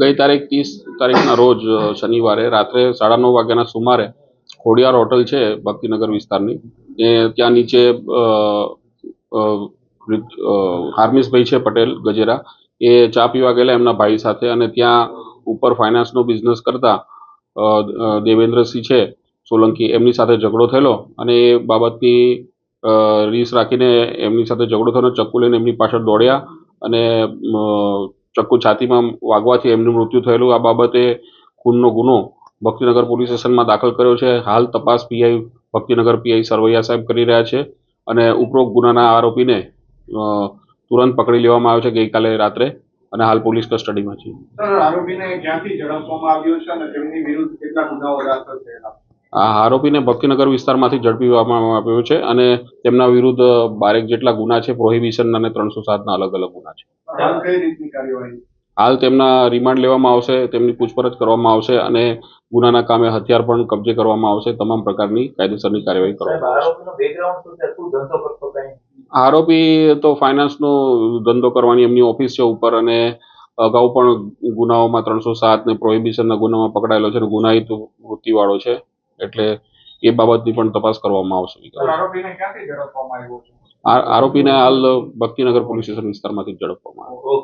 ગઈ તારીખ ત્રીસ તારીખના રોજ શનિવારે રાત્રે સાડા નવ વાગ્યાના સુમારે ખોડિયાર હોટલ છે ભક્તિનગર વિસ્તારની. એ ત્યાં નીચે હાર્મિસભાઈ છે પટેલ ગજેરા. એ ચા પીવા ગયેલા એમના ભાઈ સાથે અને ત્યાં ઉપર ફાઇનાન્સનો બિઝનેસ કરતા દેવેન્દ્રસિંહ છે સોલંકી, એમની સાથે ઝઘડો થયેલો અને એ બાબતની રીસ રાખીને એમની સાથે ઝઘડો થયો ચક્કુ લઈને એમની પાછળ દોડ્યા અને ચક્કુ છાતીમાં વાગવાથી એમનું મૃત્યુ થયેલું. આ બાબતે ખૂનનો ગુનો ભક્તિનગર પોલીસ સ્ટેશનમાં દાખલ કર્યો છે. હાલ તપાસ પીઆઈ ભક્તિનગર પીઆઈ સરવૈયા સાહેબ કરી રહ્યા છે અને ઉપરોક્ત ગુનાના આરોપીને તુરંત પકડી લેવામાં આવ્યો છે ગઈકાલે રાત્રે અને હાલ પોલીસ કસ્ટડીમાં છે. આરોપીને ક્યાંથી ઝડપવામાં આવ્યો છે અને તેમની વિરુદ્ધ કેટલા ગુનાઓ દાખલ આ આરોપીને ભક્તિનગર વિસ્તારમાંથી ઝડપી લેવામાં આવ્યો છે અને તેમના વિરુદ્ધ બારેક જેટલા ગુના છે પ્રોહિબિશન અને ત્રણસો સાતના અલગ અલગ ગુના છે. હાલ તેમના રિમાન્ડ લેવામાં આવશે તેમની પૂછપરછ કરવામાં આવશે અને ગુનાના કામે હથિયાર પણ કબજે કરવામાં આવશે તમામ પ્રકારની કાયદેસરની કાર્યવાહી કરવામાં આવશે. આરોપી તો ફાઇનાન્સનો ધંધો કરવાની એમની ઓફિસ છે ઉપર અને અગાઉ પણ ગુનાઓમાં ત્રણસો સાત ને પ્રોહિબિશનના ગુનામાં પકડાયેલો છે અને ગુનાહિત વૃત્તિવાળો છે. એટલે એ બાબતની પણ તપાસ કરવામાં આવશે. આરોપીને હાલ ભક્તિનગર પોલીસ સ્ટેશન વિસ્તારમાંથી ઝડપવામાં આવ્યો.